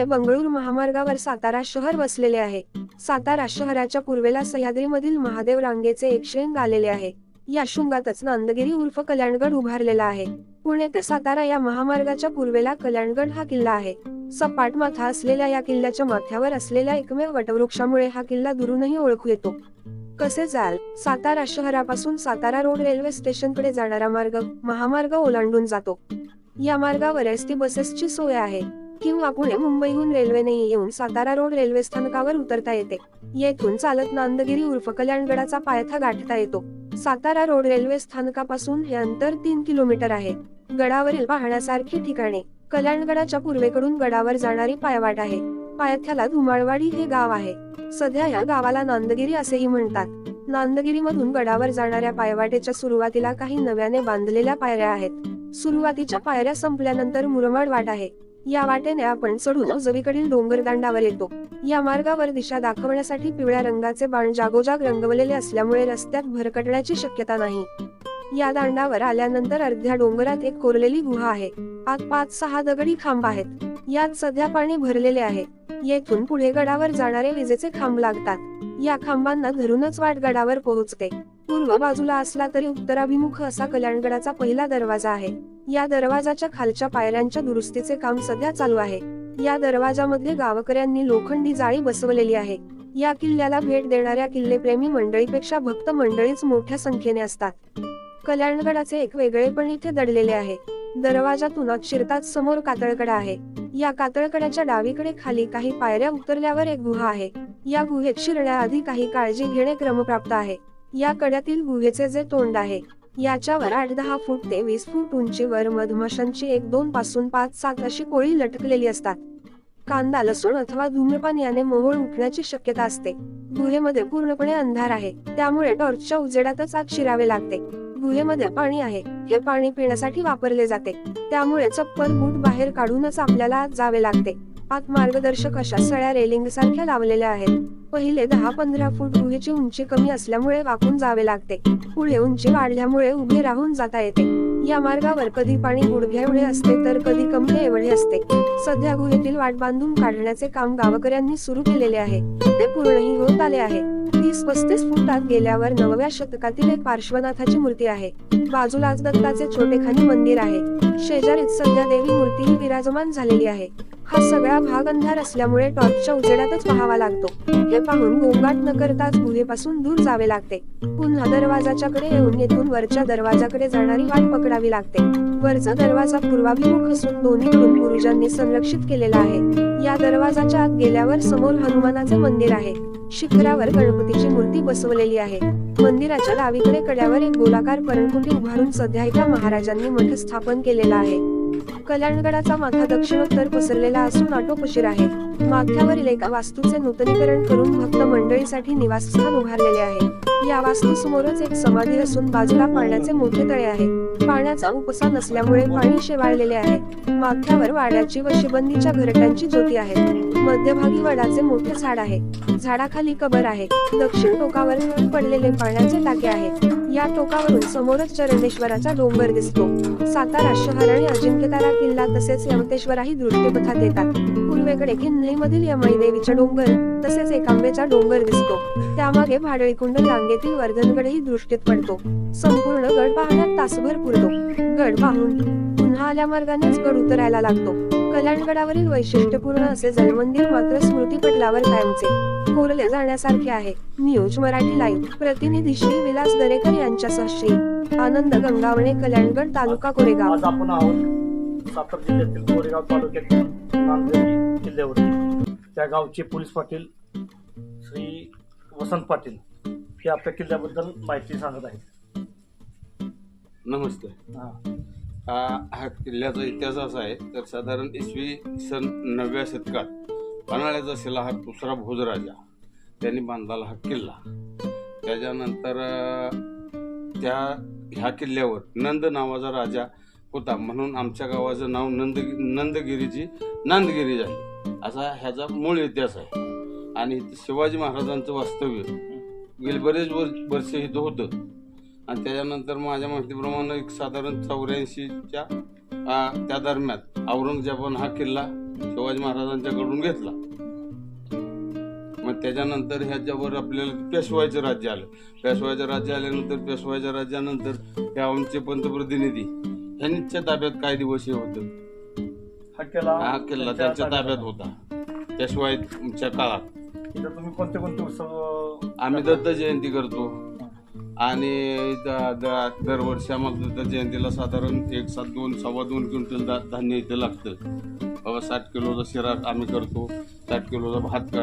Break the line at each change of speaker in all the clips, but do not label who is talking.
त्यामुळे बंगळूर महामार्गावर सातारा शहर वसलेले आहे सातारा शहराच्या पूर्वेला सह्याद्रीमधील महादेव रांगेचे एक श्रेंग आलेले आहे या शृंगातच नांदगिरी उर्फ कल्याणगड उभारलेला आहे पुणे ते सातारा या महामार्गाच्या पूर्वेला कल्याणगड हा किल्ला आहे सपाट माथा असलेल्या या किल्ल्याच्या माथ्यावर असलेल्या एकमेव वटवृक्षामुळे हा किल्ला दुरूनही ओळखू येतो कसे जाल सातारा शहरापासून सातारा रोड रेल्वे स्टेशनकडे जाणारा मार्ग महामार्ग ओलांडून जातो या मार्गावर एसटी बसेसची सोय आहे किंवा पुणे मुंबईहून रेल्वेने येऊन सातारा रोड रेल्वे स्थानकावर उतरता येते येथून चालत नांदगिरी उर्फ कल्याणगडाचा पायथा गाठता येतो सातारा रोड रेल्वे स्थानकापासून हे अंतर तीन किलोमीटर आहे गडावरील पाहण्यासारखी ठिकाणे कल्याणगडाच्या पूर्वेकडून गडावर जाणारी पायवाट आहे पायथ्याला धुमाळवाडी हे गाव आहे सध्या या गावाला नांदगिरी असेही म्हणतात नांदगिरीमधून गडावर जाणाऱ्या पायवाटेच्या सुरुवातीला काही नव्याने बांधलेल्या पायऱ्या आहेत सुरुवातीच्या पायऱ्या संपल्यानंतर मुरमाड वाट आहे या वाटेने आपण चढून जवीकडील डोंगरदांडावर येतो या मार्गावर दिशा दाखवण्यासाठी पिवळ्या रंगाचे बाण जागोजाग रंगवलेले असल्यामुळे रस्त्यात भरकटण्याची शक्यता नाही या दांडावर आल्यानंतर अर्ध्या डोंगरात एक कोरलेली गुहा आहे आत पाच सहा दगडी खांब आहेत यात सध्या पाणी भरलेले आहे येथून पुढे गडावर जाणारे विजेचे खांब लागतात या खांबांना धरूनच वाट गडावर पोहोचते पूर्व बाजूला असला तरी उत्तराभिमुख असा कल्याणगडाचा पहिला दरवाजा आहे या दरवाजाच्या खालच्या पायऱ्यांच्या दुरुस्तीचे काम सध्या चालू आहे या दरवाजामध्ये गावकऱ्यांनी लोखंडी जाळी बसवलेली आहे या किल्ल्याला भेट देणाऱ्या किल्ले किल्लेप्रेमी मंडळीपेक्षा भक्त मंडळीच मोठ्या संख्येने असतात कल्याणगडाचे एक वेगळेपण इथे दडलेले आहे दरवाजातून शिरताच समोर कातळकडा आहे या कातळकड्याच्या डावीकडे खाली काही पायऱ्या उतरल्यावर एक गुहा आहे या गुहेत शिरण्याआधी काही काळजी घेणे क्रमप्राप्त आहे या कड्यातील गुहेचे जे तोंड आहे याच्यावर आठ दहा फूट ते वीस फूट उंचीवर मधमाशांची एक दोन पासून पाच सात अशी कोळी लटकलेली असतात कांदा लसूण अथवा धूम्रपान याने मोहोळ उठण्याची शक्यता असते गुहेमध्ये पूर्णपणे अंधार आहे त्यामुळे टॉर्चच्या उजेडातच आग शिरावे लागते गुहेमध्ये पाणी आहे हे पाणी पिण्यासाठी वापरले जाते त्यामुळे चप्पल बूट बाहेर काढूनच आपल्याला जावे लागते आत मार्गदर्शक अशा सळ्या रेलिंग सारख्या लावलेल्या आहेत पहिले दहा पंधरा फूट गुहेची उंची कमी असल्यामुळे वाकून जावे लागते पुढे उंची वाढल्यामुळे उभे राहून जाता येते या मार्गावर कधी पाणी गुडघ्या एवढे असते तर कधी कमले एवढे असते सध्या गुहेतील वाट बांधून काढण्याचे काम गावकऱ्यांनी सुरू केलेले आहे ते पूर्णही होत आले आहे तीस पस्तीस फूट आत गेल्यावर नवव्या शतकातील एक पार्श्वनाथाची मूर्ती आहे बाजूला दत्ताचे छोटेखानी मंदिर आहे शेजारीच सध्या देवी मूर्तीही विराजमान झालेली आहे हा सगळा भाग अंधार असल्यामुळे टॉर्चच्या उजेडातच पाहावा लागतो हे पाहून गोंगाट न करताच गुहेपासून दूर जावे लागते पुन्हा दरवाजाच्या कडे येऊन येथून वरच्या दरवाजाकडे जाणारी वाट पकडावी लागते वरचा दरवाजा पूर्वाभिमुख असून दोन्हीकडून गुरुजांनी संरक्षित केलेला आहे या दरवाजाच्या आत गेल्यावर समोर हनुमानाचे मंदिर आहे शिखरावर गणपतीची मूर्ती बसवलेली आहे मंदिराच्या डावीकडे कड्यावर एक गोलाकार पर्णकुंडी उभारून सध्या एका महाराजांनी मठ स्थापन केलेला आहे कल्याणगडाचा माथा दक्षिणोत्तर पसरलेला असून आटोपशीर आहे माथ्यावरील एका वास्तूचे नूतनीकरण करून भक्त मंडळीसाठी निवासस्थान उभारलेले आहे या वास्तूसमोरच एक समाधी असून बाजूला पाण्याचे मोठे तळे आहे पाण्याचा उपसा नसल्यामुळे पाणी शेवाळलेले आहे माथ्यावर वाड्याची व शिबंदीच्या घरट्यांची ज्योती आहे मध्यभागी वडाचे मोठे झाड आहे झाडाखाली कबर आहे दक्षिण टोकावर पडलेले पाण्याचे टाके आहेत या टोकावरून समोरच चरणेश्वराचा डोंगर दिसतो सातारा शहर आणि अजिंक्यतारा किल्ला तसेच यमतेश्वराही दृष्टीपथात येतात पूर्वेकडे किन्हईमधील यमाई देवीचा डोंगर तसेच एकांबेचा डोंगर दिसतो त्यामागे भाडळीकुंड रांगेतील वर्धनगडही दृष्टीत पडतो संपूर्ण गड पाहण्यात तासभर पुरतो गड पाहून पुन्हा आल्या मार्गानेच गड उतरायला लागतो कल्याणगडावरील वैशिष्ट्यपूर्ण असे जलमंदिर मात्र स्मृतीपटलावर कायमचे कोरले जाण्यासारखे आहे न्यूज मराठी लाईव्ह प्रतिनिधी श्री विलास दरेकर यांच्या श्री आनंद गंगावणे कल्याणगड तालुका कोरेगाव आज आपण आहोत सातारा
जिल्ह्यातील कोरेगाव तालुक्यातील किल्ल्यावरती त्या गावचे पोलीस पाटील श्री वसंत पाटील हे आपल्या किल्ल्याबद्दल माहिती सांगत आहेत नमस्ते हा हा किल्ल्याचा इतिहास असा आहे तर साधारण इसवी सन नवव्या शतकात पन्हाळ्याचा शिला हा दुसरा भोजराजा त्यांनी बांधला हा किल्ला त्याच्यानंतर त्या ह्या किल्ल्यावर नंद नावाचा राजा होता म्हणून आमच्या गावाचं नाव नंद नंदगिरीची नंदगिरी झाली असा ह्याचा मूळ इतिहास आहे आणि शिवाजी महाराजांचं वास्तव्य गेली बरेच वर्ष इथं होतं आणि त्याच्यानंतर माझ्या माहितीप्रमाणे एक साधारण चौऱ्याऐंशीच्या त्या दरम्यान औरंगजेबान हा किल्ला शिवाजी महाराजांच्याकडून घेतला मग त्याच्यानंतर ह्याच्यावर आपल्याला पेशवायचं राज्य आलं पेशवायचं राज्य आल्यानंतर पेशवायच्या राज्यानंतर हे आमचे पंतप्रतिनिधी ह्यांच्या ताब्यात काही दिवस हे होतं हा किल्ला हा किल्ला त्यांच्या ताब्यात होता पेशवायच्या काळात कोणते कोणते उत्सव आम्ही दत्त जयंती करतो आणि दरवर्षी आम्हाला दत्त जयंतीला साधारण एक सात दोन सव्वा दोन क्विंटल धान्य इथे लागतं बाबा साठ किलोचा शिरा आम्ही करतो साठ किलोचा भात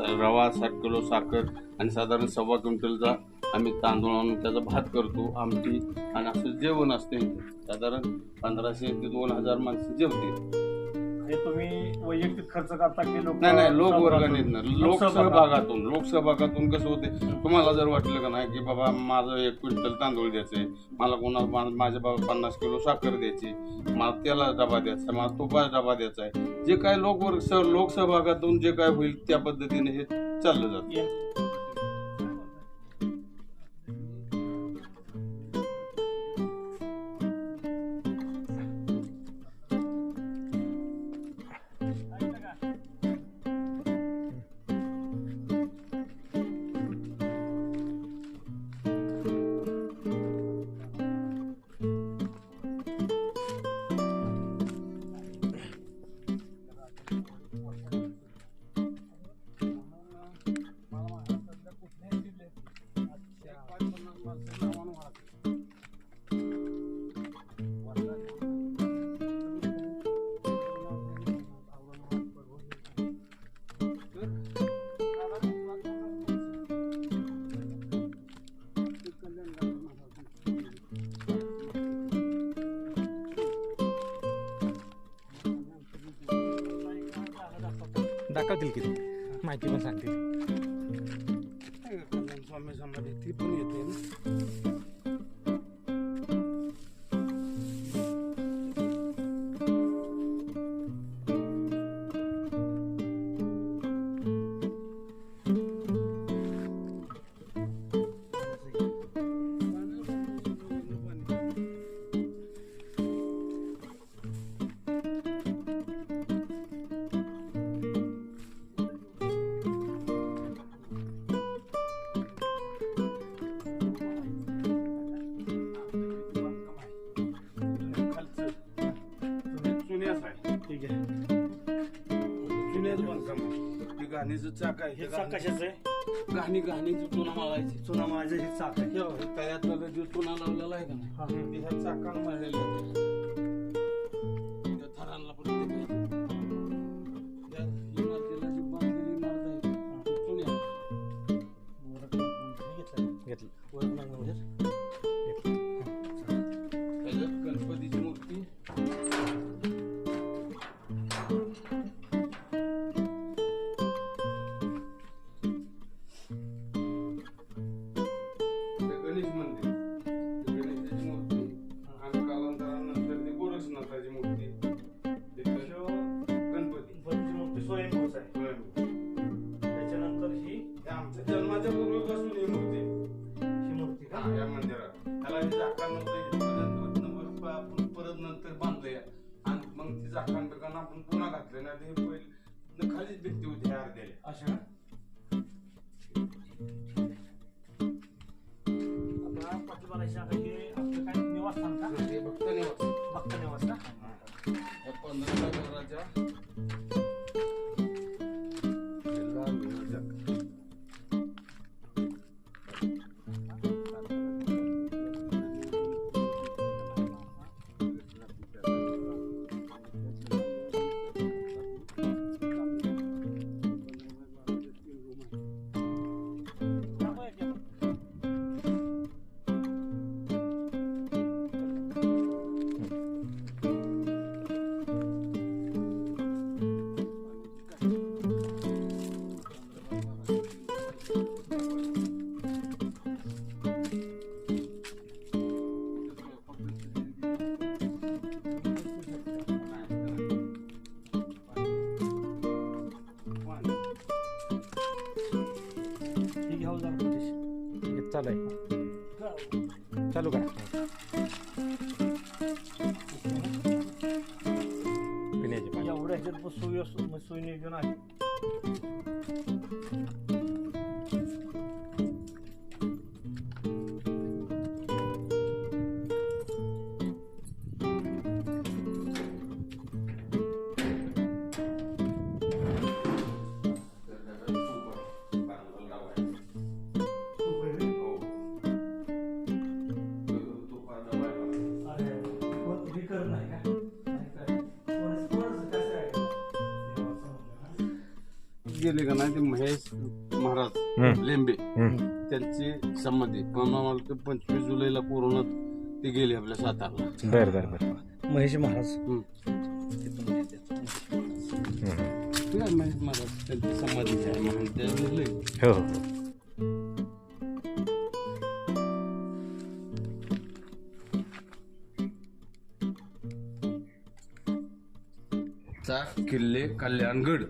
रवा साठ किलो साखर आणि साधारण सव्वा क्विंटलचा आम्ही तांदूळ आणून त्याचा भात करतो आमटी आणि असं जेवण असते साधारण पंधराशे ते दोन हजार माणसं जेवते नाही नाही लोक वर्गाने लोकसहभागातून लोकसहभागातून कसं होते तुम्हाला जर वाटलं का नाही की बाबा माझं एक क्विंटल तांदूळ द्यायचे मला कोणाला माझ्या बाबा पन्नास किलो साखर द्यायची मला त्याला डबा द्यायचा मला तो डबा द्यायचा आहे जे काय लोकवर्ग लोकसहभागातून जे काय होईल त्या पद्धतीने हे चाललं जातं दाखवतील की माहिती पण सांगतील स्वामी समाधी पण येते ना घाणीचं चाक हे चाक कशाचं आहे घाणी घाणीचं चुना मागायची चुना माझं हे चाक आहे तयार जो चुना लावलेला आहे का नाही हा. ह्या चाकांना मारलेलं आहे खालीच भेटते होती अर्ध्याला अशा आता पाटील बालाजी आता हे आपलं काय निवासस्थान का ते फक्त निवास भक्त निवास का पिण्याचे पाणी एवढ्या ह्याच्यात पण सोयी असतो मग सोयी नियोजन आहे गेले का नाही ते महेश महाराज लेंबे त्यांची संमती मला पंचवीस जुलैला कोरोनात ते गेले आपल्या सातारला महेश महाराज महेश महाराज त्यांची संमती हो, हो, हो. चा किल्ले कल्याणगड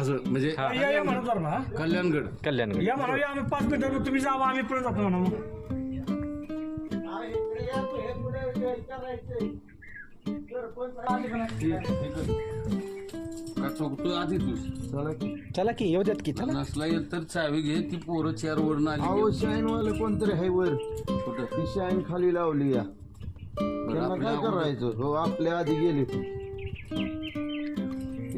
असं म्हणजे ना कल्याणगड कल्याणगड या म्हणा आम्ही पाच मिनिटं तुम्ही जावा आम्ही पुढे जातो म्हणा मग. आधी तू चला की येऊ देत की नसला येत तर चावी घे ती पोर चार वरून आली अहो शाईन वाले कोणतरी हाय वर कुठं ती शाईन खाली लावली या
काय
करायचं हो आपल्या आधी गेले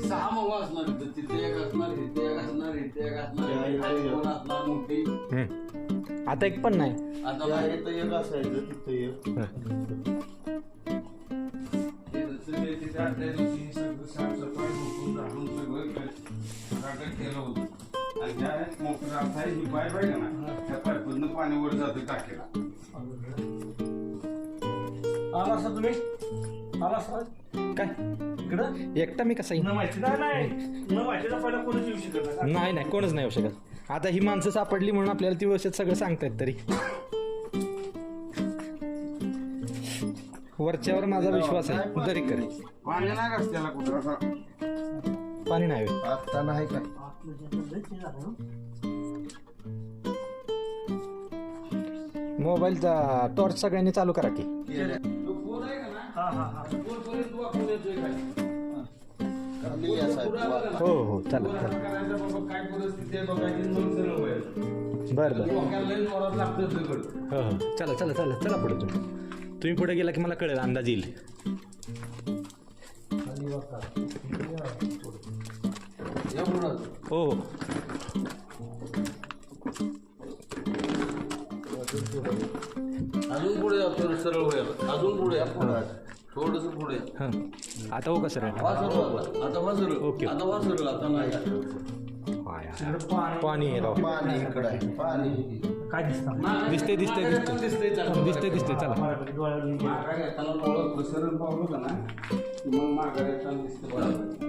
सहा मग असणार तिथे एक असणार इथे एक असणार इथे एक मोठी आता एक पण नाही आता बाहेर असायचं तिथं आणि आला सर तुम्ही आला काय एकटा मी कसा नाही नाही कोणच नाही नाही येऊ शकत आता ही माणसं सापडली म्हणून आपल्याला ती वर्षात सगळं सांगतायत तरी वरच्यावर माझा विश्वास आहे तरी करे पाणी नाही नाही मोबाईलचा टॉर्च सगळ्यांनी चालू करा की हो हो चला चला बरं बरं हो हो चला चला चला चला पुढे तुम्ही पुढे गेला की मला कळेल अंदाज येईल हो हो अजून पुढे जातो सरळ होईल अजून पुढे पुढे आता हो का सर वाजू आता ओके. आता पाणी पाणी इकडं पाणी काय दिसतं दिसतंय, चला मग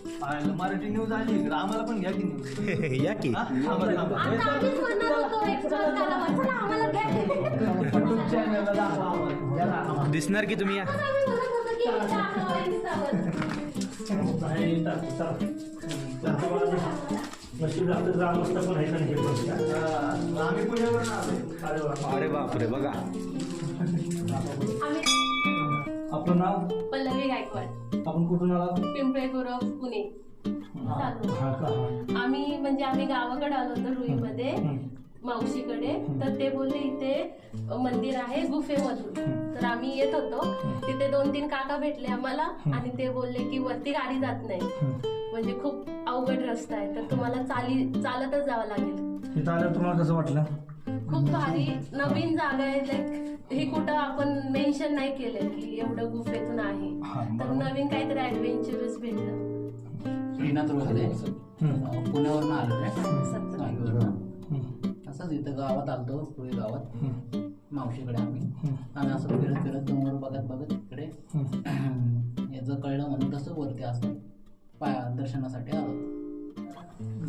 मराठी न्यूज आली आम्हाला पण घ्या की न्यूज या की आम्हाला दिसणार की तुम्ही या
पण आहे पण. अरे बाप
रे बापरे बघा आपलं नाव
पल्लवी गायकवाड
आपण कुठून आलात
पिंपळे गुरव पुणे आम्ही म्हणजे आम्ही गावाकडे आलो होतो रुईमध्ये मावशीकडे तर ते बोलले इथे मंदिर आहे गुफे मधून तर आम्ही येत होतो तिथे दोन तीन काका भेटले आम्हाला आणि ते बोलले की वरती गाडी जात नाही म्हणजे खूप अवघड रस्ता आहे तर तुम्हाला चाली चालतच जावं लागेल
तुम्हाला कसं वाटलं
खूप भारी नवीन जागा आहे हे कुठं आपण मेन्शन नाही केलं की एवढं गुफेतून आहे तर नवीन काहीतरी ऍडव्हेंचरच भेटलं
पुण्यावरून आलो असंच इथं गावात आलतो पुढे गावात मावशीकडे आम्ही आम्ही असं फिरत फिरत डोंगर बघत बघत इकडे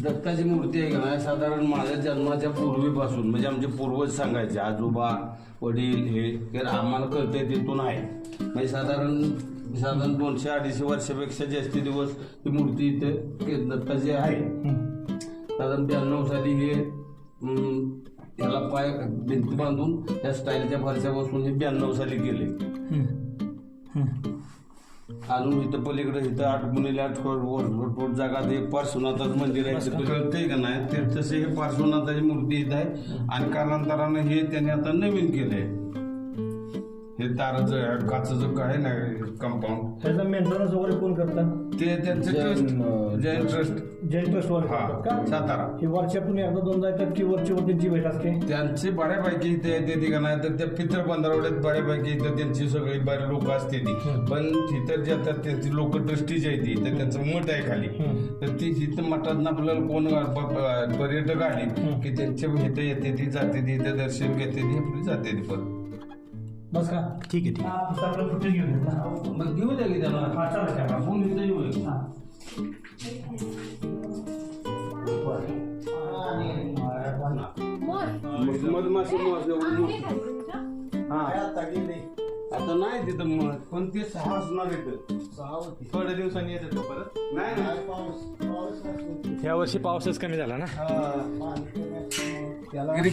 दत्ताची मूर्ती आहे का साधारण माझ्या जन्माच्या पूर्वीपासून म्हणजे आमचे पूर्वज सांगायचे आजोबा वडील हे आम्हाला कळतंय तिथून आहे म्हणजे साधारण साधारण दोनशे अडीचशे वर्षापेक्षा जास्त दिवस ही मूर्ती इथे दत्ताची आहे साधारण ब्याण्णव साली हे याला पाय भिंती बांधून या स्टाईलच्या फारशा बसून हे ब्याण्णव साली गेले अजून इथं पलीकडे इथं आठ आठवणीला आठवण जागा ते पार्श्वनाथाचं मंदिर आहे तिथं आहे का नाही ते तसे हे पार्श्वनाथाची मूर्ती इथं आहे आणि कालांतरानं हे त्यांनी आता नवीन केलंय आहे हे ताराचं जो काय ना कंपाऊंड त्याचा मेंटेनन्स वगैरे कोण करतात ते त्यांचे trust Jain trust Jain trust वर सातारा हे वर्षातून एकदा दोनदा येतात की वरची वर त्यांची भेट असते त्यांचे बऱ्यापैकी ते येते ती तर त्या पित्र पंधरवड्यात बऱ्यापैकी इथं त्यांची सगळी बरे लोक असते ती पण तिथं जे आता त्यांची लोक ट्रस्टी जी आहे ती तर त्यांचं मठ आहे खाली तर ती जिथं मठात आपल्याला कोण पर्यटक आले की त्यांच्या तिथे येते ती जाते ती इथे दर्शन घेते ती आपली जाते ती पण बस का ठीक आहे ठीक आहे आपलं फुटून घेऊन मग घेऊ द्या की त्याला हा चालत का फोन घेऊन येऊ हा
मधमाशी मधमाशी
हा आता नाही आता नाही तिथं मग पण ते सहा असणार थोड्या दिवसांनी येते परत नाही पाऊस या वर्षी कमी झाला ना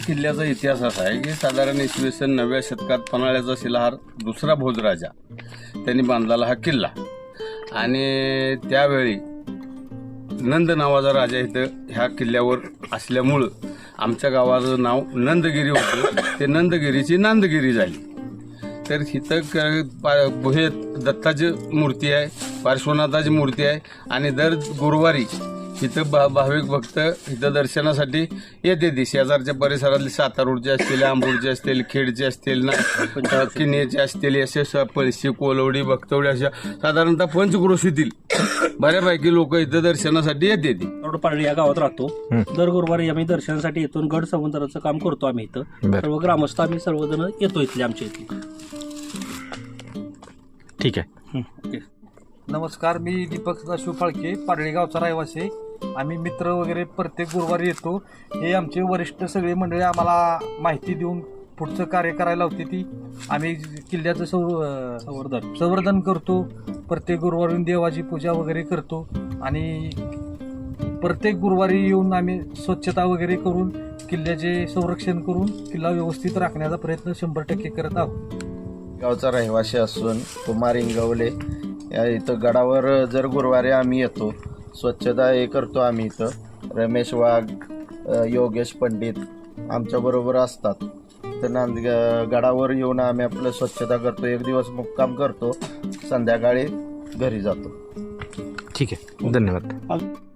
किल्ल्याचा इतिहास असा आहे की साधारण इसवी सन नवव्या शतकात पन्हाळ्याचा शिलाहार दुसरा भोजराजा त्यांनी बांधलेला हा किल्ला आणि त्यावेळी नंद नावाचा राजा इथं ह्या किल्ल्यावर असल्यामुळं आमच्या गावाचं नाव नंदगिरी होतं ते नंदगिरीची नांदगिरी झाली तर तिथं क हे दत्ताची मूर्ती आहे पार्श्वनाथाची मूर्ती आहे आणि दर गुरुवारी इथं भा भाविक भक्त इथं दर्शनासाठी येते ते शेजारच्या परिसरातले सातारूडचे असतील आंबूडचे असतील खेडचे असतील ना किन्नेचे असतील असे पळशी कोलवडी भक्तवडी अशा साधारणतः पंचक्रोशीतील बऱ्यापैकी लोक इथे दर्शनासाठी येते पाडळी या गावात राहतो दर गुरुवारी आम्ही दर्शनासाठी येतो गड समुद्राचं काम करतो आम्ही इथं सर्व ग्रामस्थ आम्ही सर्वजण येतो इथले आमच्या इथे ठीक आहे नमस्कार मी दीपक सदाशिव फाळके पारळी गावचा रहिवासी आम्ही मित्र वगैरे प्रत्येक गुरुवारी येतो हे आमचे वरिष्ठ सगळे मंडळी आम्हाला माहिती देऊन पुढचं कार्य करायला होती ती आम्ही किल्ल्याचं सौ संवर्धन संवर्धन करतो प्रत्येक गुरुवारी देवाची पूजा वगैरे करतो आणि प्रत्येक गुरुवारी येऊन आम्ही स्वच्छता वगैरे करून किल्ल्याचे संरक्षण करून किल्ला व्यवस्थित राखण्याचा प्रयत्न शंभर टक्के करत आहोत गावचा रहिवासी असून कुमार इंगवले या इथं गडावर जर गुरुवारी आम्ही येतो स्वच्छता हे करतो आम्ही इथं रमेश वाघ योगेश पंडित आमच्याबरोबर असतात तर गडावर येऊन आम्ही आपलं स्वच्छता करतो एक दिवस मुक्काम करतो संध्याकाळी घरी जातो ठीक आहे धन्यवाद